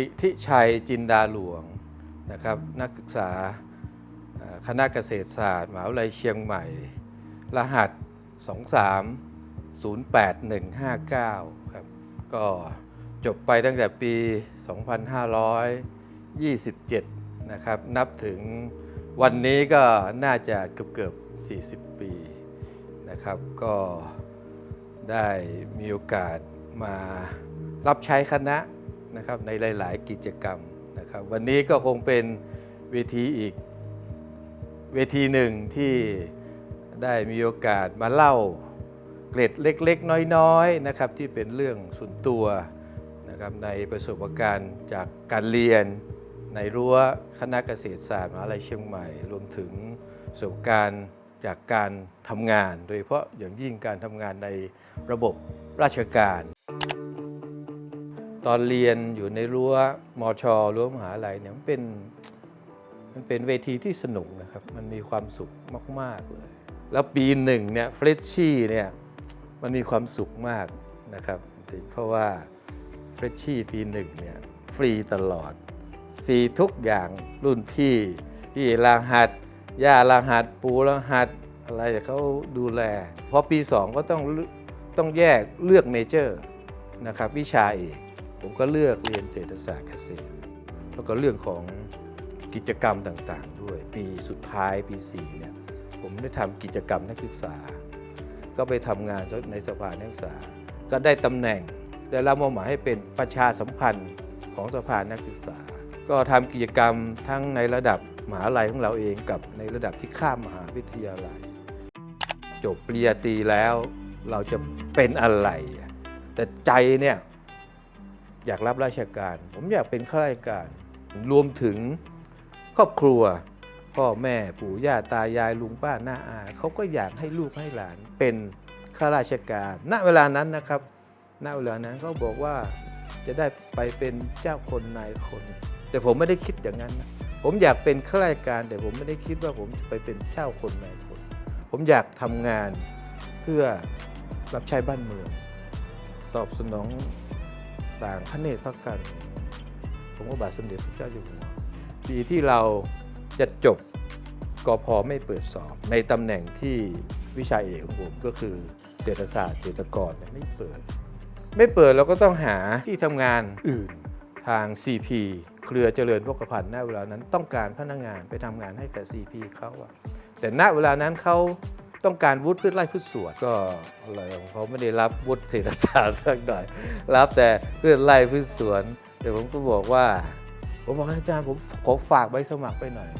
สิทธิชัยจินดาหลวงนะครับนักศึกษาคณะเกษตรศาสตร์มหาวิทยาลัยเชียงใหม่ รหัส 23-08159ครับก็จบไปตั้งแต่ปี 2527 นะครับ นับถึงวันนี้ก็น่าจะเกือบเกือบ 40 ปีนะครับ ก็ได้มีโอกาสมารับใช้คณะ นะครับในหลาย ๆ กิจกรรมนะครับวันนี้ก็คงเป็นเวทีอีกเวทีหนึ่งที่ได้มีโอกาสมาเล่าเกร็ดเล็ก ๆ น้อย ๆ นะครับที่เป็นเรื่องส่วนตัวนะครับในประสบการณ์จากการเรียนในรั้วคณะเกษตรศาสตร์มหาวิทยาลัยเชียงใหม่ รวมถึงประสบการณ์จากการทำงาน โดยเฉพาะอย่างยิ่งการทำงานในระบบราชการ ตอนเรียนอยู่ในรั้วมชรั้วมหาลัยเนี่ยมันเป็นมันเป็นเวทีที่สนุกนะครับ มันมีความสุขมาก ๆ เลย แล้วปีหนึ่งเนี่ยเฟรชชี่เนี่ยมันมีความสุขมากนะครับ เพราะว่าเฟรชชี่ปีหนึ่งเนี่ยฟรีตลอด ฟรีทุกอย่างรุ่นพี่ พี่รหัสย่ารหัสปูรหัสอะไรเขาดูแล พอปี2ก็ต้องต้องแยกเลือกเมเจอร์นะครับวิชาเอก ผมก็เลือกเรียนเศรษฐศาสตร์เกษตร แล้วก็เรื่องของกิจกรรมต่างๆ ด้วย ปีสุดท้ายปี4เนี่ยผมได้ทำกิจกรรมนักศึกษา ก็ไปทำงานในสภานักศึกษา ก็ได้ตำแหน่งได้รับมอบหมายให้เป็นประชาสัมพันธ์ของสภานักศึกษา ก็ทำกิจกรรมทั้งในระดับมหาลัยของเราเองกับในระดับที่ข้ามมหาวิทยาลัย จบปริญญาตรีแล้วเราจะเป็นอะไร แต่ใจเนี่ย อยากรับราชการ ผมอยากเป็นข้าราชการ รวมถึงครอบครัว พ่อแม่ปู่ย่าตายายลุงป้าน้าอาเขาก็อยากให้ลูกให้หลานเป็นข้าราชการ ณเวลานั้นนะครับ ณเวลานั้นเขาบอกว่าจะได้ไปเป็นเจ้าคนนายคน แต่ผมไม่ได้คิดอย่างนั้นนะผมอยากเป็นข้าราชการแต่ผมไม่ได้คิดว่าผมจะไปเป็นเจ้าคนนายคน ผมอยากทำงานเพื่อรับใช้บ้านเมือง ตอบสนอง ต่างพระเนตรพระกันของพระบาทสมเด็จพระเจ้าอยู่หัวปีที่เราจะจบกพไม่เปิดสอบ ในตำแหน่งที่วิชาเอกของผมก็คือเศรษฐศาสตร์เศรษฐกรไม่เปิด ไม่เปิดเราก็ต้องหาที่ทำงานอื่นทาง CP เครือเจริญพกพันธ์ณเวลานั้นต้องการพนักงานไปทำงานให้กับ CP เขาอะแต่ณเวลานั้นเขา ต้องการวุฒิพืชไร่พืชสวนก็อะไรของเขาไม่ได้รับวุฒิเศรษฐศาสตร์สักหน่อย รับแต่พืชไร่พืชสวนแต่ผมก็บอกว่า ผมบอกอาจารย์ผมขอฝากใบสมัครไปหน่อย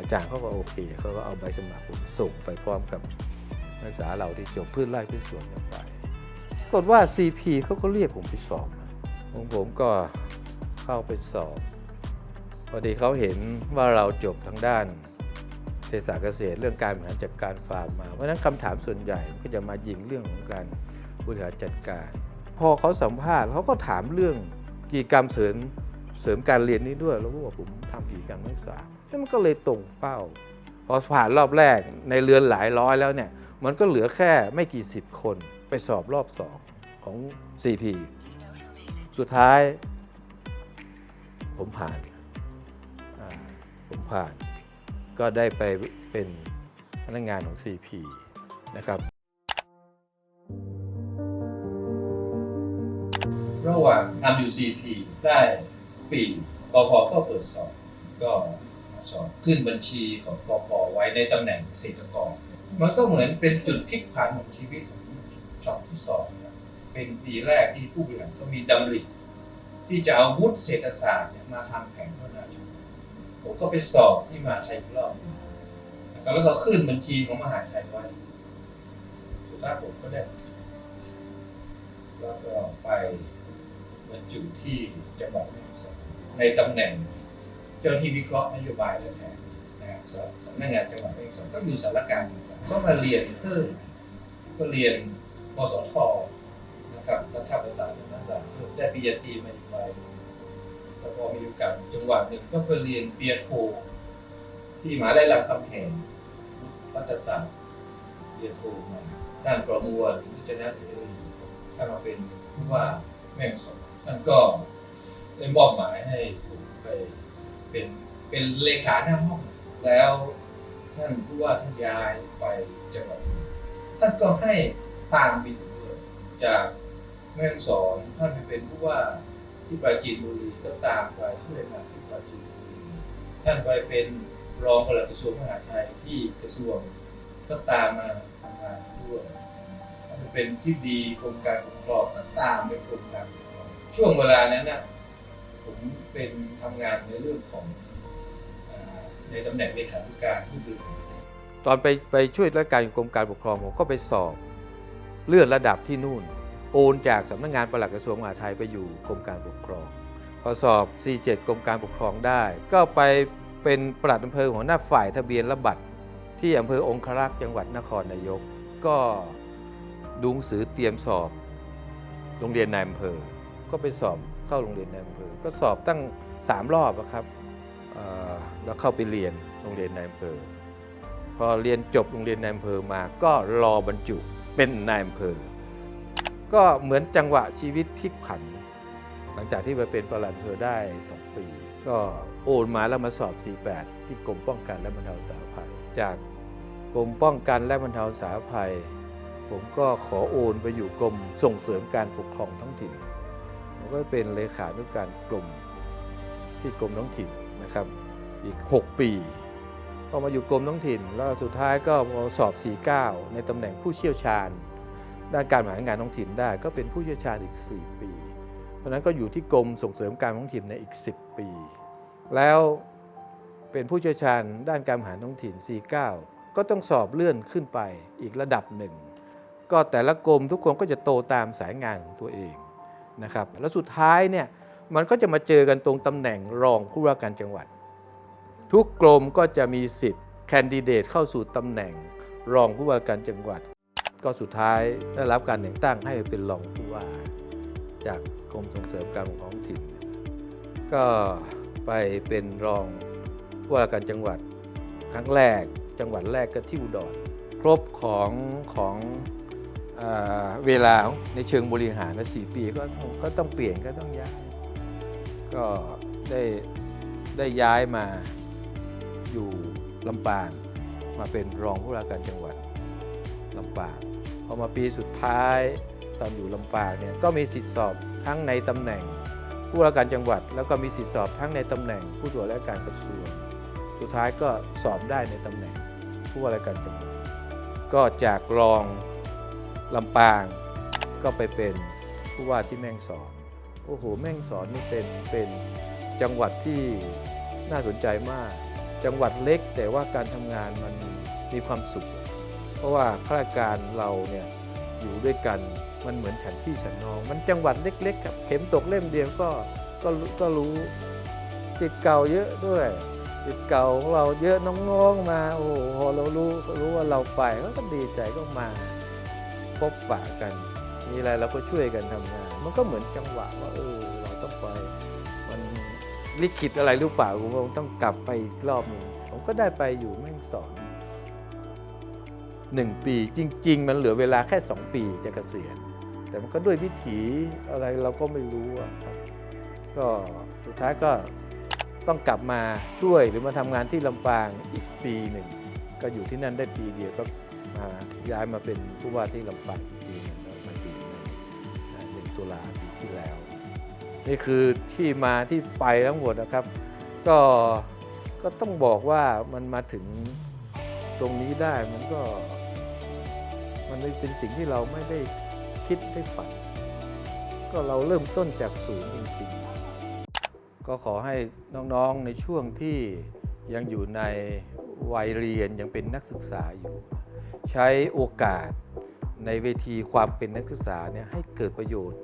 อาจารย์เขาก็โอเคเขาก็เอาใบสมัครผมส่งไปพร้อมกับนักศึกษาเราที่จบพืชไร่พืชสวนกันไปปรากฏว่า CP เขาก็เรียกผมไปสอบนะผมผมก็เข้าไปสอบ พอดีเขาเห็นว่าเราจบทางด้าน เศรษฐศาสตร์เกษตรเรื่องการบริหารจัดการฟาร์มมา เพราะนั้นคำถามส่วนใหญ่ก็จะมายิงเรื่องของการบริหารจัดการ พอเขาสัมภาษณ์เขาก็ถามเรื่องกิจกรรมเสริมเสริมการเรียนนี้ด้วยแล้วก็บอกผมทำกิจกรรมนักศึกษาแล้วมันก็เลยตรงเป้า พอผ่านรอบแรกในเรือนหลายร้อยแล้วเนี่ยมันก็เหลือแค่ไม่กี่สิบคนไปสอบรอบสองของ CP สุดท้าย ผมผ่านผมผ่าน ก็ได้ไปเป็นพนักงานของ CP นะครับระหว่างทำ UCP ได้ปีกพก็เปิดสอบก็สอบขึ้นบัญชีของกพไว้ในตำแหน่งเศรษฐกร มันก็เหมือนเป็นจุดพลิกผันของชีวิตของช็อตที่สองเป็นปีแรกที่ผู้บริหารเขามีดำริที่จะเอาวุฒิเศรษฐศาสตร์มาทำแผนพัฒนาช ผมก็ไปสอบที่มหาชัยอีกรอบนะครับแล้วก็ขึ้นบัญชีของมหาชัยไว้สุดท้ายผมก็ได้แล้วก็ไปบรรจุที่จังหวัดแม่ฮ่องสอนในตำแหน่ง เจ้าที่วิเคราะห์นโยบายและแผนนะครับสำนักงานจังหวัดแม่ฮ่องสอนก็อยู่สารการก็มาเรียนเพิ่มก็เรียนมสทนะครับรัฐประศาสตร์นั้นแหละได้ปริญญาตรีมาอีกใบ แล้วพอมีโอกาสจังหวัดหนึ่งก็ไปเรียนเปียโท ที่มหาลัยรามคำแหงรัฐศาสตร์เปียโทมาด้านประมวลวิจารณเสรีถ้ามาเป็นผู้ว่าแม่งสอนท่านก็ได้มอบหมายให้ผมไปเป็นเป็นเลขาหน้าห้องแล้วท่านผู้ว่าท่านย้ายไปจังหวัดท่านก็ให้ตามไปอยู่ด้วยจากแม่งสอนท่านไปเป็นผู้ว่า ที่ปราจีนบุรีก็ตามไปช่วยงานที่ปราจีนบุรีท่านไปเป็นรองปลัดกระทรวงมหาดไทยที่กระทรวงก็ตามมาทำงานด้วยท่านเป็นที่ดีกรมการปกครองก็ตามไปกรมการปกครองช่วงเวลานั้นนะผมเป็นทำงานในเรื่องของอในตำแหน่งเลขาธิการผู้บริหารตอนไปไปช่วยราชการกรมการปกครองผมก็ไปสอบเลื่อนระดับที่นู่น โอนจากสำนักงานปลัดกระทรวงมหาดไทยไปอยู่กรมการปกครอง พอสอบ 47 กรมการปกครองได้ ก็ไปเป็นปลัดอำเภอหัวหน้าฝ่ายทะเบียนและบัตรที่อำเภอองครักษ์จังหวัดนครนายก ก็ดูงสือเตรียมสอบ โรงเรียนนายอำเภอ ก็ไปสอบเข้าโรงเรียนนายอำเภอ ก็สอบตั้ง 3 รอบอะครับแล้วเข้าไปเรียนโรงเรียนนายอำเภอ พอเรียนจบโรงเรียนนายอำเภอมาก็รอบรรจุเป็นนายอำเภอ ก็เหมือนจังหวะชีวิตพลิกผัน หลังจากที่ไปเป็นประหลัดอำเภอได้ 2 ปี ก็โอนมาแล้วมาสอบ 48 ที่กรมป้องกันและบรรเทาสาธารณภัย จากกรมป้องกันและบรรเทาสาธารณภัย ผมก็ขอโอนไปอยู่กรมส่งเสริมการปกครองท้องถิ่นผมก็เป็นเลขานุการกรมที่กรมท้องถิ่นนะครับ อีก 6 ปีก็มาอยู่กรมท้องถิ่น แล้วสุดท้ายก็มาสอบ 49 ในตำแหน่งผู้เชี่ยวชาญ ด้านการบริหารงานท้องถิ่นได้ก็เป็นผู้เชี่ยวชาญอีก 4 ปี เพราะนั้นก็อยู่ที่กรมส่งเสริมการท้องถิ่นในอีก 10 ปี แล้วเป็นผู้เชี่ยวชาญด้านการบริหารท้องถิ่น 49 ก็ต้องสอบเลื่อนขึ้นไปอีกระดับหนึ่ง ก็แต่ละกรมทุกคนก็จะโตตามสายงานของตัวเองนะครับ แล้วสุดท้ายเนี่ยมันก็จะมาเจอกันตรงตำแหน่งรองผู้ว่าการจังหวัด ทุกกรมก็จะมีสิทธิ์แคนดิเดตเข้าสู่ตำแหน่งรองผู้ว่าการจังหวัด ก็สุดท้ายได้รับการแต่งตั้งให้เป็นรองผู้ว่า จากกรมส่งเสริมการปกครองท้องถิ่น ก็ไปเป็นรองผู้ว่าการจังหวัดครั้งแรกจังหวัดแรกก็ที่อุดรครบของของเอเวลาในเชิงบริหารนะสี่ปีก็ก็ต้องเปลี่ยนก็ต้องย้าย ก็ได้ได้ย้ายมาอยู่ลำปางมาเป็นรองผู้ว่าการจังหวัดลำปาง พอมาปีสุดท้ายตอนอยู่ลำปางเนี่ยก็มีสิทธิสอบทั้งในตำแหน่ง ผู้ว่าการจังหวัด แล้วก็มีสิทธิสอบทั้งในตำแหน่ง ผู้ตรวจและการกระทรวงสุดท้ายก็สอบได้ในตำแหน่ง ผู้ว่าราชการจังหวัด ก็จากรองลำปางก็ไปเป็นผู้ว่าที่แม่งสอนโอ้โหแม่งสอนนี่เป็นเป็นจังหวัดที่น่าสนใจมาก จังหวัดเล็กแต่ว่าการทำงานมันมีความสุข เพราะว่าข้าราชการเราเนี่ยอยู่ด้วยกันมันเหมือนฉันพี่ฉันน้อง มันจังหวัดเล็กๆกับเข็มตกเล่มเดียวก็ก็ก็รู้จิตเก่าเยอะด้วยจิตเก่าของเราเยอะน้องๆมา โอ้โหเรารู้รู้ว่าเราไปก็ดีใจก็มาพบปะกัน มีอะไรเราก็ช่วยกันทำงาน มันก็เหมือนจังหวะว่าเออเราต้องไปมันลิขิตอะไรหรือเปล่าผมต้องกลับไปอีกรอบหนึ่งผมก็ได้ไปอยู่แม่งสอน หนึ่งปีจริง ๆ มันเหลือเวลาแค่ 2 ปีจะเกษียณ แต่มันก็ด้วยวิถีอะไรเราก็ไม่รู้ครับ ก็สุดท้ายก็ต้องกลับมาช่วยหรือมาทำงานที่ลำปางอีกปีหนึ่ง ก็อยู่ที่นั่นได้ปีเดียวก็มาย้ายมาเป็นผู้ว่าที่ลำปางอีกปีหนึ่งมาเสียในหนึ่งตุลาปีที่แล้ว นี่คือที่มาที่ไปทั้งหมดนะครับ ก็ก็ต้องบอกว่ามันมาถึงตรงนี้ได้มันก็ มันเป็นสิ่งที่เราไม่ได้คิดได้ฝัน ก็เราเริ่มต้นจากศูนย์จริงๆ ก็ขอให้น้องๆในช่วงที่ยังอยู่ในวัยเรียนยังเป็นนักศึกษาอยู่ ใช้โอกาสในเวทีความเป็นนักศึกษาเนี่ยให้เกิดประโยชน์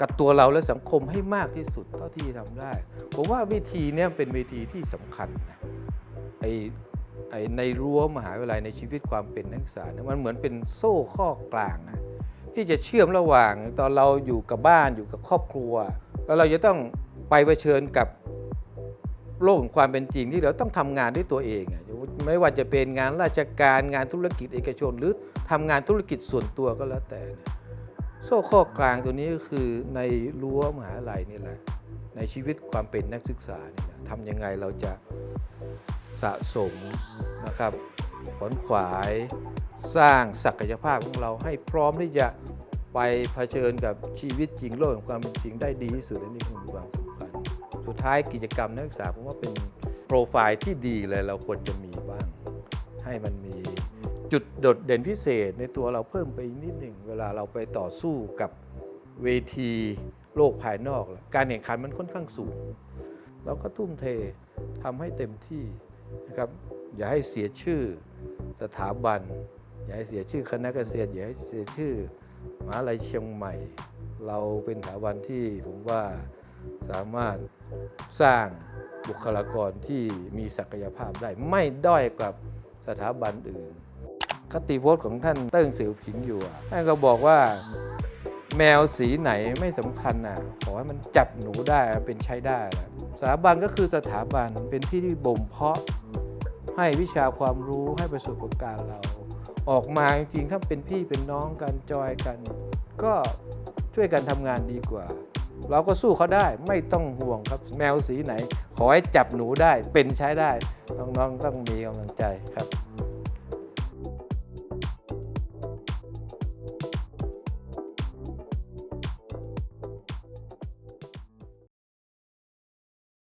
กับตัวเราและสังคมให้มากที่สุดเท่าที่ทำได้ ผมว่าวิธีเนี้เป็นเวทีที่สำคัญนะไอ ในรั้วมหาวิทยาลัยในชีวิตความเป็นนักศึกษาเนี่ยมันเหมือนเป็นโซ่ข้อกลางนะที่จะเชื่อมระหว่างตอนเราอยู่กับบ้านอยู่กับครอบครัว แล้วเราจะต้องไปเผชิญกับโลกของความเป็นจริงที่เราต้องทำงานด้วยตัวเองอะไม่ว่าจะเป็นงานราชการงานธุรกิจเอกชน หรือทำงานธุรกิจส่วนตัวก็แล้วแต่ โซ่ข้อกลางตัวนี้ก็คือในรั้วมหาลัยนี่แหละในชีวิตความเป็นนักศึกษานี่นะทำยังไงเราจะ สะสมนะครับขวนขวายสร้างศักยภาพของเราให้พร้อมที่จะไปเผชิญกับชีวิตจริงโลกแห่งความเป็นจริงได้ดีที่สุดอันนี้คือความสำคัญ สุดท้ายกิจกรรมนักศึกษาผมว่าเป็นโปรไฟล์ที่ดีเลยเราควรจะมีบ้าง ให้มันมีจุดโดดเด่นพิเศษในตัวเราเพิ่มไปนิดหนึ่ง เวลาเราไปต่อสู้กับเวทีโลกภายนอก การแข่งขันมันค่อนข้างสูง เราก็ทุ่มเททำให้เต็มที่ นะครับอย่าให้เสียชื่อสถาบัน อย่าให้เสียชื่อคณะเกษตรอย่าให้เสียชื่อมหาลัยเชียงใหม่ เราเป็นสถาบันที่ผมว่าสามารถสร้างบุคลากรที่มีศักยภาพได้ ไม่ด้อยกับสถาบันอื่น คติพสต์ของท่านเติ้งเสียวผิงอยู่ท่านก็บอกว่าแมวสีไหนไม่สำคัญนะขอให้มันจับหนูได้เป็นใช้ได้สถาบันก็คือสถาบันเป็นที่ที่บ่มเพาะ ให้วิชาความรู้ให้ประสบการณ์เรา ออกมาจริงๆถ้าเป็นพี่เป็นน้องกันจอยกัน ก็ช่วยกันทำงานดีกว่า เราก็สู้เขาได้ไม่ต้องห่วงครับแมวสีไหน ขอให้จับหนูได้เป็นใช้ได้น้องๆต้องมีกำลังใจครับ